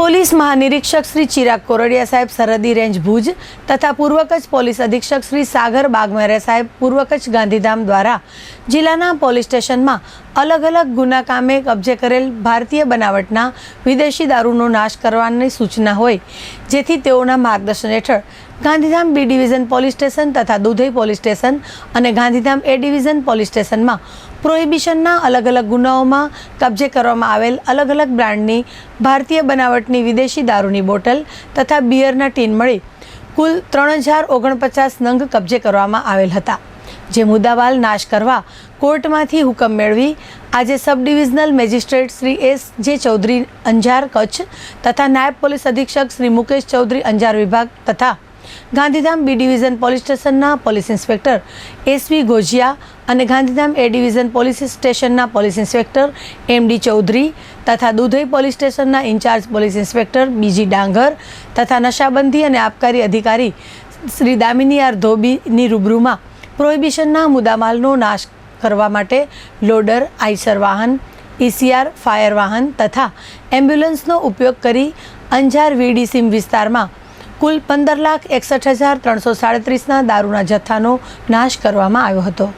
Police મહાનિરીક્ષક શ્રી ચિરાગ કોરડિયા સાહેબ સરહદી રેન્જ ભુજ તથા પૂર્વ કચ્છ પોલીસ અધિક્ષક શ્રી સાગર બાગમેરિયા સાહેબ પૂર્વ કચ્છ ગાંધીધામ દ્વારા જિલ્લાના પોલીસ સ્ટેશનમાં અલગ અલગ ગુના કામે કબજે કરેલ ભારતીય બનાવટના વિદેશી દારૂનો નાશ કરવાની સૂચના હોય, જેથી તેઓના માર્ગદર્શન હેઠળ Gandhidham B division police station તથા દુધઈ પોલીસ સ્ટેશન અને ગાંધીધામ એ ડિવિઝન પોલીસ સ્ટેશનમાં પ્રોહિબિશનના અલગ અલગ ગુનાઓમાં કબજે કરવામાં આવેલ અલગ અલગ બ્રાન્ડની ભારતીય બનાવટની વિદેશી દારૂની બોટલ તથા બિયરના ટીન મળી કુલ ત્રણ હજાર ઓગણપચાસ નંગ કબજે કરવામાં આવેલ હતા. જે મુદ્દાવાલ નાશ કરવા કોર્ટમાંથી હુકમ મેળવી આજે sub divisional magistrate Shri S J Chaudhary Anjar Kutch તથા નાયબ પોલીસ અધિક્ષક શ્રી મુકેશ ચૌધરી અંજાર વિભાગ તથા ગાંધીધામ બી ડિવિઝન પોલીસ સ્ટેશનના police inspector S V Gojiya અને ગાંધીધામ એ ડિવિઝન પોલીસ સ્ટેશનના police inspector M D Chaudhary તથા દુધઈ પોલીસ સ્ટેશનના incharge police inspector B G Dangar તથા નશાબંધી અને આબકારી અધિકારી શ્રી દામિની આર ધોબીની રૂબરૂમાં પ્રોહિબિશનના મુદ્દામાલનો નાશ કરવા માટે લોડર આઈસર વાહન ઈસીઆર ફાયર વાહન તથા એમ્બ્યુલન્સનો ઉપયોગ કરી અંજાર વીડીસીમ વિસ્તારમાં કુલ પંદર લાખ એકસઠ હજાર ત્રણસો સાડત્રીસના દારૂના જથ્થાનો નાશ કરવામાં આવ્યો હતો.